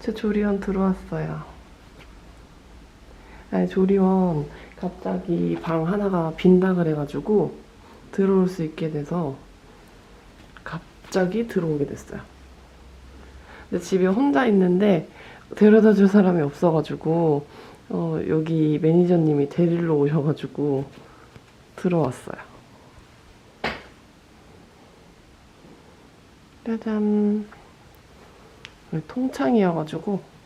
제 조리원 들어왔어요. 아니, 조리원 갑자기 방 하나가 빈다 그래가지고 들어올 수 있게 돼서 갑자기 들어오게 됐어요. 근데 집에 혼자 있는데 데려다 줄 사람이 없어가지고 어, 여기 매니저님이 데리러 오셔가지고 들어왔어요. 짜잔. 통창이어가지고.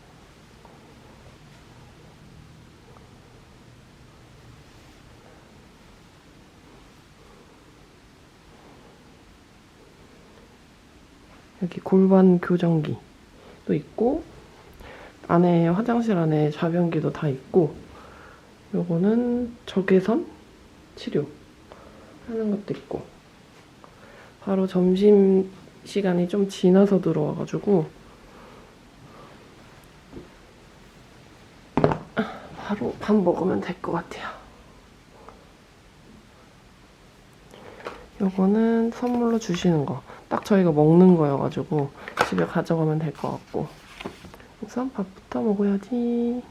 여기 골반 교정기도 있고 안에 화장실 안에 좌변기도 다 있고 요거는 적외선 치료 하는 것도 있고. 바로 점심 시간이 좀 지나서 들어와가지고 바로 밥 먹으면 될 것 같아요. 요거는 선물로 주시는 거. 딱 저희가 먹는 거여가지고 집에 가져가면 될 것 같고. 우선 밥부터 먹어야지.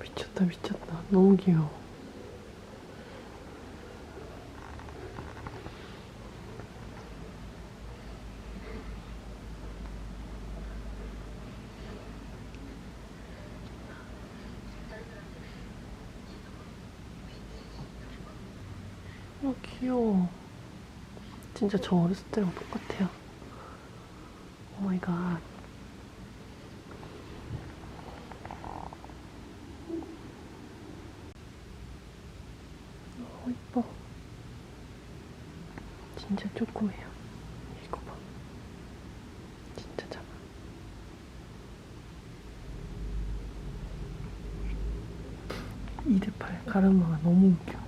미쳤다 미쳤다. 너무 귀여워. 어 귀여워. 진짜 저 어렸을 때랑 똑같아요. 오 마이 갓. 어, 이뻐. 진짜 쪼꼬해요. 이거 봐. 진짜 작아. 이대팔 가르마가 너무 웃겨.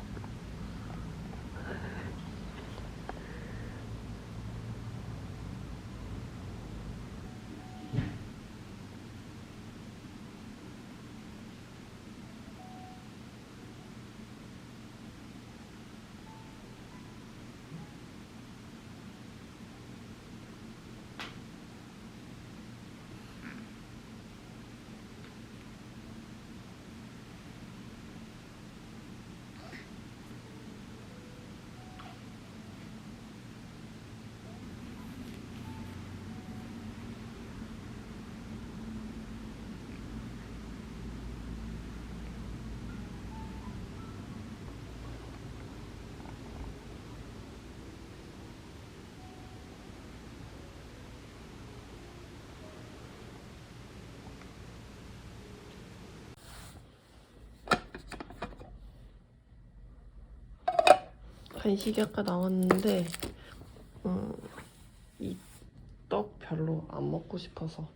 간식이 아까 나왔는데 음, 이떡 별로 안 먹고 싶어서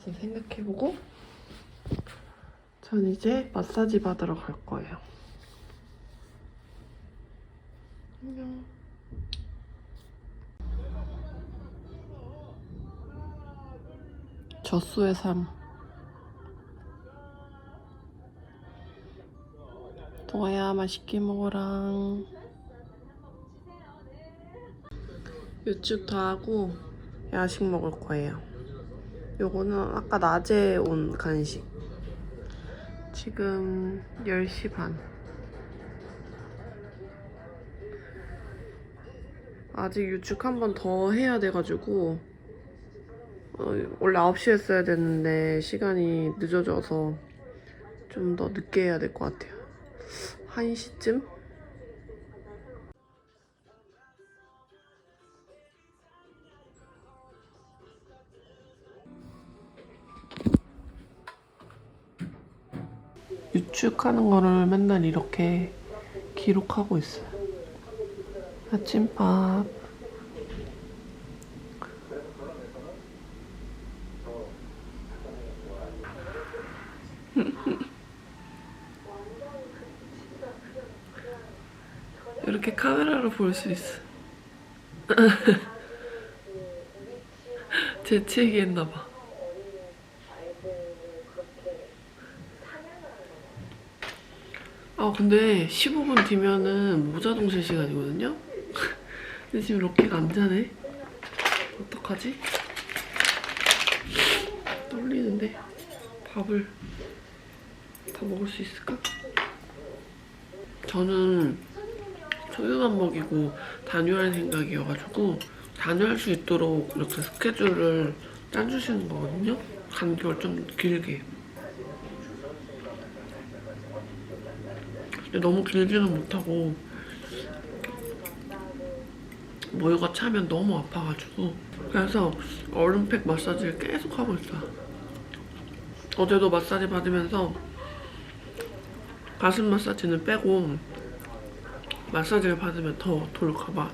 그래서 생각해보고 전 이제 마사지 받으러 갈 거예요. 안녕. 젖소의 삶. 동아야 맛있게 먹어랑. 유축 더 하고 야식 먹을 거예요. 요거는 아까 낮에 온 간식. 지금 10시 반. 아직 유축 한 번 더 해야 돼가지고 어, 원래 9시에 했어야 됐는데 시간이 늦어져서 좀 더 늦게 해야 될 것 같아요 1시쯤? 유축하는 거를 맨날 이렇게 기록하고 있어요. 아침밥. 이렇게 카메라로 볼 수 있어. 재채기했나봐. 아 근데 15분 뒤면은 모자 동실 시간이거든요? 근데 지금 럭키가 안 자네? 어떡하지? 떨리는데 밥을 다 먹을 수 있을까? 저는 초유만 먹이고 단유할 생각이어가지고 단유할 수 있도록 이렇게 스케줄을 짜주시는 거거든요? 간격을 좀 길게 너무 길지는 못하고 모유가 차면 너무 아파가지고 그래서 얼음팩 마사지를 계속 하고 있어요 어제도 마사지 받으면서 가슴 마사지는 빼고 마사지를 받으면 더 돌까봐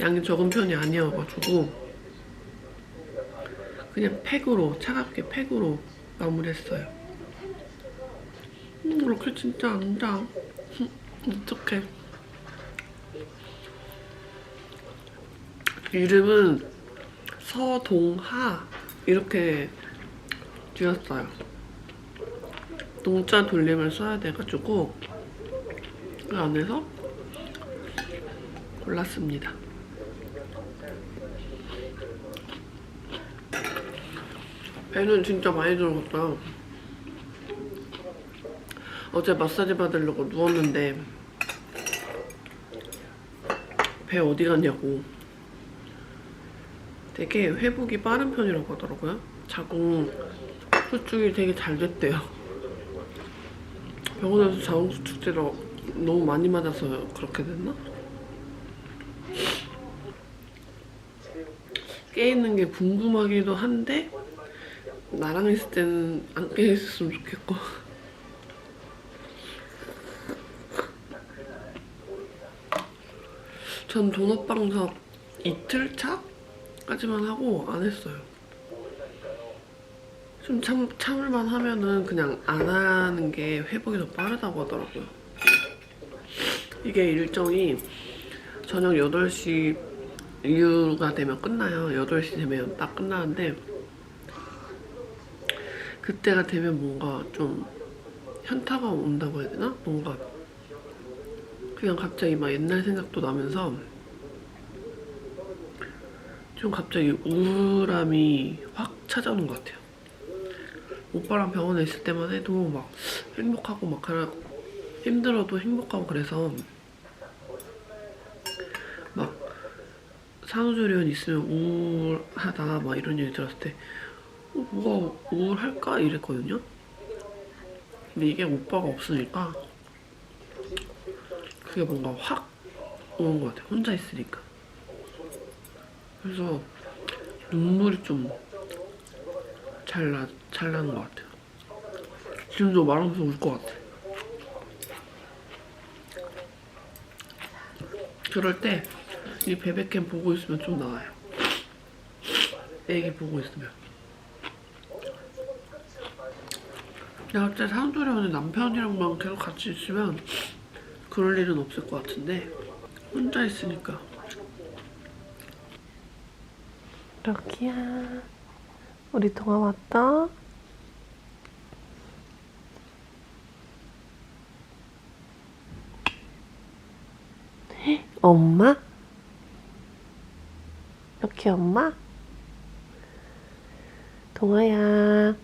양이 적은 편이 아니어가지고 그냥 팩으로 차갑게 팩으로 마무리했어요. 음, 이렇게 진짜 안 자. 어떡해. 이름은 서동하 이렇게 지었어요. 동자 돌림을 써야 돼가지고 그 안에서 골랐습니다. 배는 진짜 많이 들어갔다. 어제 마사지 받으려고 누웠는데 배 어디 갔냐고 되게 회복이 빠른 편이라고 하더라고요. 자궁 수축이 되게 잘 됐대요. 병원에서 자궁 수축제를 너무 많이 맞아서 그렇게 됐나? 깨 있는 게 궁금하기도 한데 나랑 있을 때는 안 깨 있었으면 좋겠고. 전 도넛 방석 이틀 차까지만 하고 안 했어요. 좀 참, 참을만 하면은 그냥 안 하는 게 회복이 더 빠르다고 하더라고요. 이게 일정이 저녁 8시 이후가 되면 끝나요. 8시 되면 딱 끝나는데 그때가 되면 뭔가 좀 현타가 온다고 해야 되나? 뭔가 그냥 갑자기 막 옛날 생각도 나면서 좀 갑자기 우울함이 확 찾아오는 것 같아요. 오빠랑 병원에 있을 때만 해도 막 행복하고 막 그래 힘들어도 행복하고 그래서 산후조리원 있으면 우울하다 막 이런 얘기 들었을 때 어, 뭐가 우울할까 이랬거든요. 근데 이게 오빠가 없으니까 그게 뭔가 확 오는 것 같아요. 혼자 있으니까. 그래서 눈물이 좀 잘 나, 잘 나는 것 같아요. 지금도 말하면서 울 것 같아. 그럴 때 이 베베캠 보고 있으면 좀 나아요. 애기 보고 있으면. 내가 갑자기 산소리하는 남편이랑만 계속 같이 있으면 그럴 일은 없을 것 같은데 혼자 있으니까. 럭키야, 우리 동화 왔다. 엄마? 럭키 엄마? 동아야.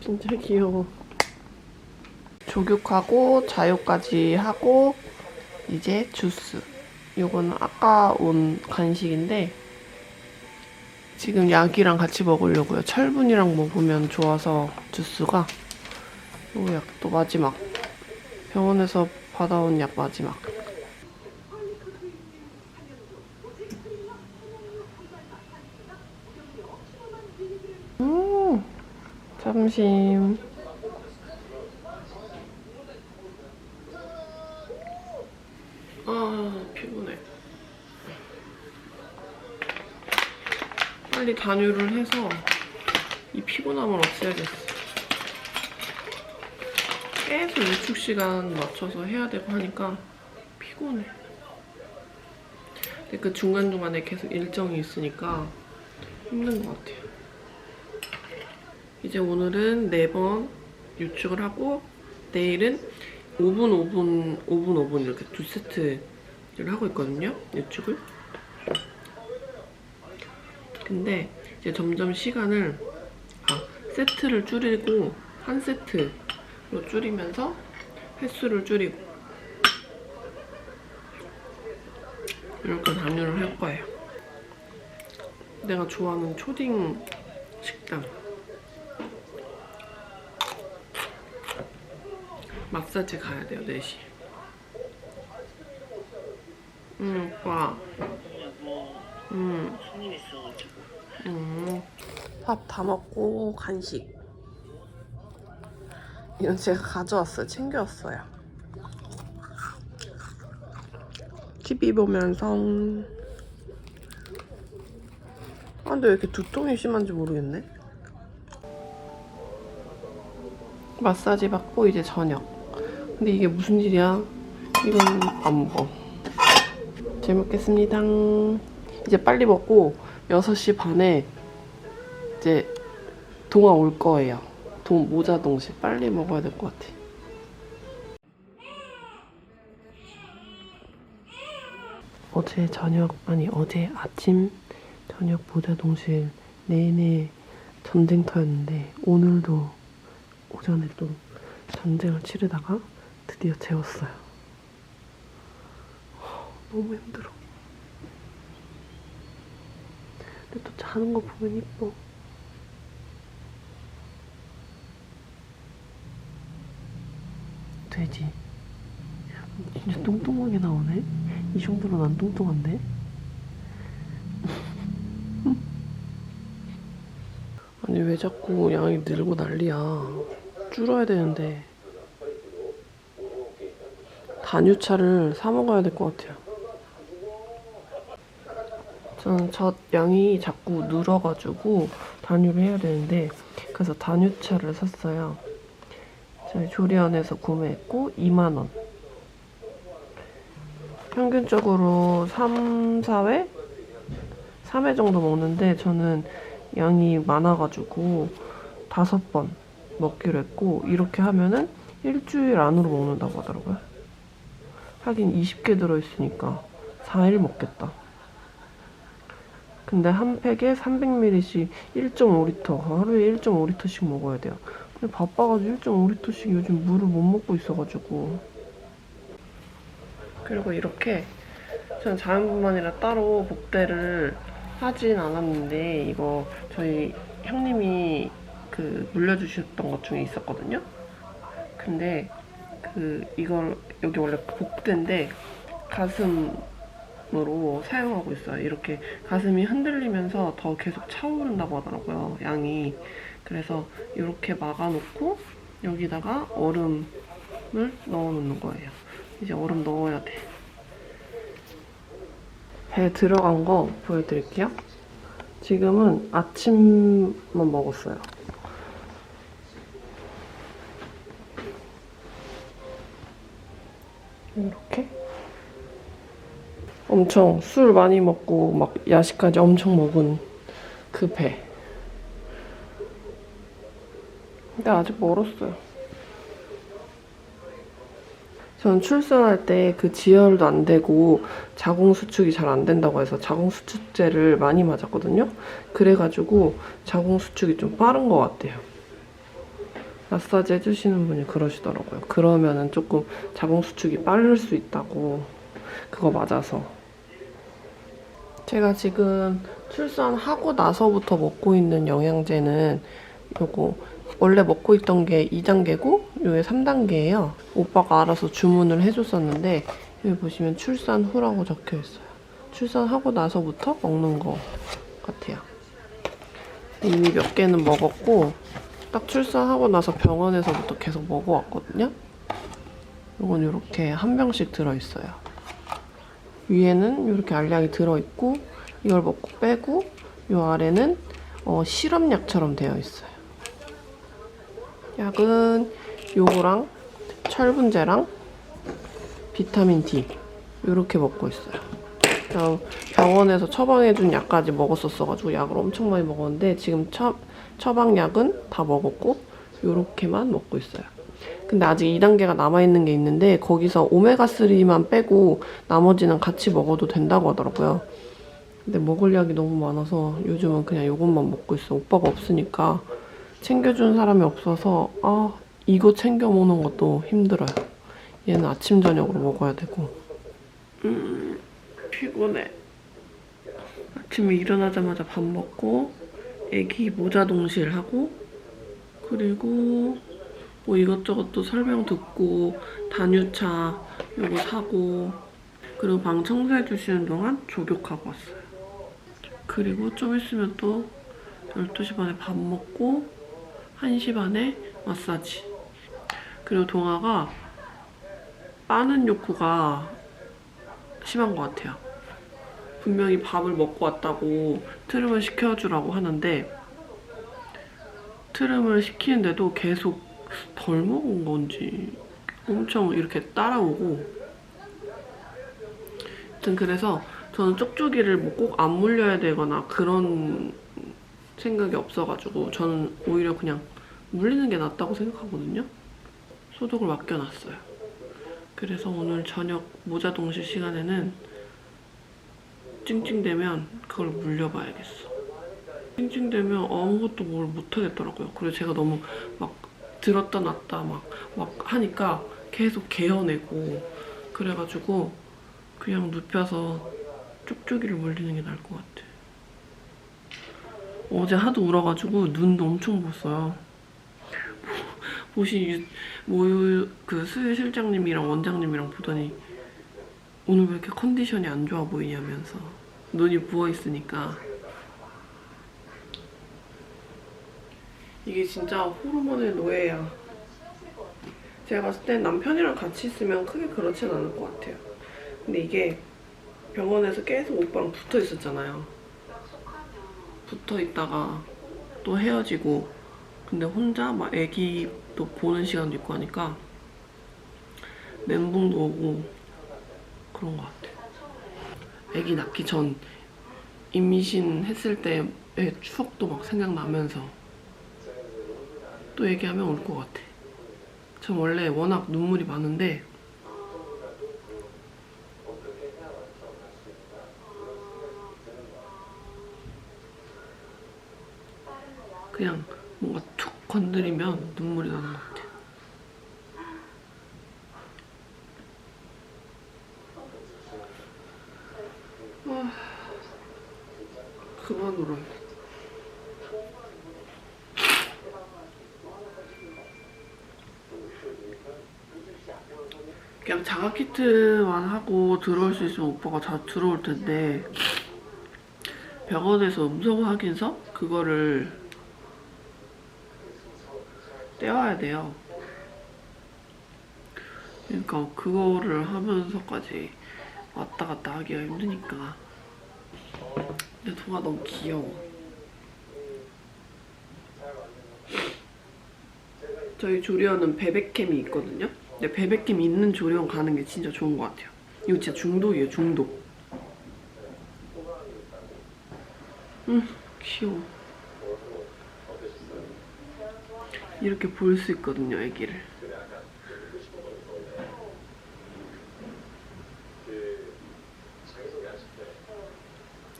진짜 귀여워. 조교하고 자유까지 하고 이제 주스. 요거는 아까 온 간식인데 지금 약이랑 같이 먹으려고요. 철분이랑 먹으면 좋아서 주스가 요 약도 마지막 병원에서 받아온 약 마지막. 음, 점심. 아, 피곤해. 빨리 단유를 해서 이 피곤함을 없애야겠어. 계속 유축 시간 맞춰서 해야 되고 하니까 피곤해. 근데 그 중간중간에 계속 일정이 있으니까 힘든 것 같아요. 이제 오늘은 4번 유축을 하고 내일은 5분, 5분, 5분, 5분 이렇게 두 세트를 하고 있거든요. 유축을. 근데 이제 점점 시간을 아, 세트를 줄이고 한 세트로 줄이면서 횟수를 줄이고 이렇게 단위를 할 거예요. 내가 좋아하는 초딩 식당 마사지 가야 돼요 4시 응 오빠 응 손님 있어가지고 음. 밥다 먹고 간식. 이건 제가 가져왔어요. 챙겨왔어요. TV 보면서. 아, 근데 왜 이렇게 두통이 심한지 모르겠네. 마사지 받고 이제 저녁. 근데 이게 무슨 일이야? 이건 안 먹어. 잘 먹겠습니다. 이제 빨리 먹고 6시 반에 이제 동화 올 거예요. 동, 모자 동시 빨리 먹어야 될 것 같아. 어제 저녁 아니 어제 아침 저녁 모자 동실 내내 전쟁터였는데 오늘도 오전에 또 전쟁을 치르다가 드디어 재웠어요. 너무 힘들어. 근데 또 자는 거 보면 이뻐. 돼지. 진짜 뚱뚱하게 나오네. 이 정도로 난 뚱뚱한데? 아니 왜 자꾸 양이 늘고 난리야. 줄어야 되는데. 단유차를 사 먹어야 될 것 같아요. 저는 젖 양이 자꾸 늘어가지고 단유를 해야 되는데 그래서 단유차를 샀어요. 저희 조리원에서 구매했고 2만 원. 평균적으로 3, 4회? 3회 정도 먹는데 저는 양이 많아가지고 다섯 번 먹기로 했고 이렇게 하면은 일주일 안으로 먹는다고 하더라고요. 하긴 20개 들어있으니까 4일 먹겠다. 근데 한 팩에 300ml씩 1.5리터 하루에 1.5리터씩 먹어야 돼요. 근데 바빠가지고 1.5리터씩 요즘 물을 못 먹고 있어가지고 그리고 이렇게 저는 자연분만이라 따로 복대를 하진 않았는데 이거 저희 형님이 그 물려주셨던 것 중에 있었거든요. 근데 그 이걸 여기 원래 복대인데 가슴으로 사용하고 있어요. 이렇게 가슴이 흔들리면서 더 계속 차오른다고 하더라고요. 양이. 그래서 이렇게 막아놓고 여기다가 얼음을 넣어놓는 거예요. 이제 얼음 넣어야 돼. 배에 들어간 거 보여드릴게요. 지금은 아침만 먹었어요. 이렇게 엄청 술 많이 먹고 막 야식까지 엄청 먹은 그 배. 근데 아직 멀었어요. 저는 출산할 때 그 지혈도 안 되고 자궁 수축이 잘 안 된다고 해서 자궁 수축제를 많이 맞았거든요. 그래가지고 자궁 수축이 좀 빠른 것 같아요. 마사지 해주시는 분이 그러시더라고요. 그러면은 조금 자궁 수축이 빠를 수 있다고 그거 맞아서. 제가 지금 출산하고 나서부터 먹고 있는 영양제는 요거 원래 먹고 있던 게 2단계고 요게 3단계예요. 오빠가 알아서 주문을 해줬었는데 여기 보시면 출산 후라고 적혀 있어요. 출산하고 나서부터 먹는 거 같아요. 이미 몇 개는 먹었고 딱 출산하고 나서 병원에서부터 계속 먹어왔거든요. 이건 이렇게 한 병씩 들어있어요. 위에는 이렇게 알약이 들어있고 이걸 먹고 빼고 이 아래는 어, 시럽약처럼 되어 있어요. 약은 요거랑 철분제랑 비타민 D 이렇게 먹고 있어요. 병원에서 처방해준 약까지 먹었었어가지고 약을 엄청 많이 먹었는데 지금 처, 처방약은 다 먹었고 이렇게만 먹고 있어요. 근데 아직 2단계가 남아있는 게 있는데 거기서 오메가3만 빼고 나머지는 같이 먹어도 된다고 하더라고요. 근데 먹을 약이 너무 많아서 요즘은 그냥 이것만 먹고 있어. 오빠가 없으니까 챙겨준 사람이 없어서 아 이거 챙겨 먹는 것도 힘들어요. 얘는 아침 저녁으로 먹어야 되고. 음 피곤해. 아침에 일어나자마자 밥 먹고 애기 모자 동실 하고 그리고 뭐 이것저것 또 설명 듣고 단유차 이거 사고 그리고 방 청소해 주시는 동안 조격하고 왔어요. 그리고 좀 있으면 또 12시 반에 밥 먹고 1시 반에 마사지. 그리고 동아가 빠는 욕구가 심한 것 같아요. 분명히 밥을 먹고 왔다고 트름을 시켜주라고 하는데 트름을 시키는데도 계속 덜 먹은 건지 엄청 이렇게 따라오고 아무튼 그래서 저는 쪽쪽이를 뭐 꼭 안 물려야 되거나 그런 생각이 없어가지고 저는 오히려 그냥 물리는 게 낫다고 생각하거든요. 소독을 맡겨놨어요. 그래서 오늘 저녁 모자 동실 시간에는 찡찡대면 그걸 물려봐야겠어. 찡찡대면 아무것도 뭘 못하겠더라고요. 그리고 제가 너무 막 들었다 놨다 막, 막 하니까 계속 개어내고 그래가지고 그냥 눕혀서 쪽쪽이를 물리는 게 나을 것 같아. 어제 하도 울어가지고 눈도 엄청 부었어요. 보신 유, 모유 그 수유 실장님이랑 원장님이랑 보더니 오늘 왜 이렇게 컨디션이 안 좋아 보이냐면서 눈이 부어 있으니까 이게 진짜 호르몬의 노예야. 제가 봤을 땐 남편이랑 같이 있으면 크게 그렇진 않을 것 같아요. 근데 이게 병원에서 계속 오빠랑 붙어 있었잖아요. 붙어 있다가 또 헤어지고 근데 혼자 막 애기도 보는 시간도 있고 하니까 멘붕도 오고 그런 것 같아. 애기 낳기 전 임신 했을 때의 추억도 막 생각나면서 또 얘기하면 울것 같아. 전 원래 워낙 눈물이 많은데 그냥 뭔가 툭 건드리면 눈물이 나는 것 같아. 아, 그만 울어요. 그냥 자가 키트만 하고 들어올 수 있으면 오빠가 다 들어올 텐데 병원에서 음성 확인서 그거를 떼와야 돼요. 그러니까 그거를 하면서까지 왔다 갔다 하기가 힘드니까. 근데 동아 너무 귀여워. 저희 조리원은 베베캠이 있거든요. 근데 베베캠 있는 조리원 가는 게 진짜 좋은 것 같아요. 이거 진짜 중독이에요, 중독. 음, 귀여워. 이렇게 볼 수 있거든요, 아기를.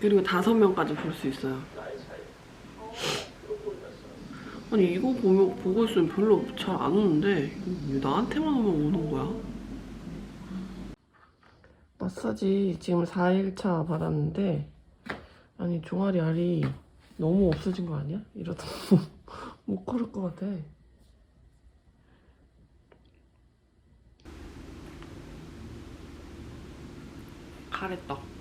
그리고 다섯 명까지 볼 수 있어요. 아니 이거 보면 보고 있으면 별로 잘 안 오는데 왜 나한테만 오면 오는 거야? 마사지 지금 4일차 받았는데 아니 종아리 알이 너무 없어진 거 아니야? 이러다 못 걸을 것 같아. 가래떡.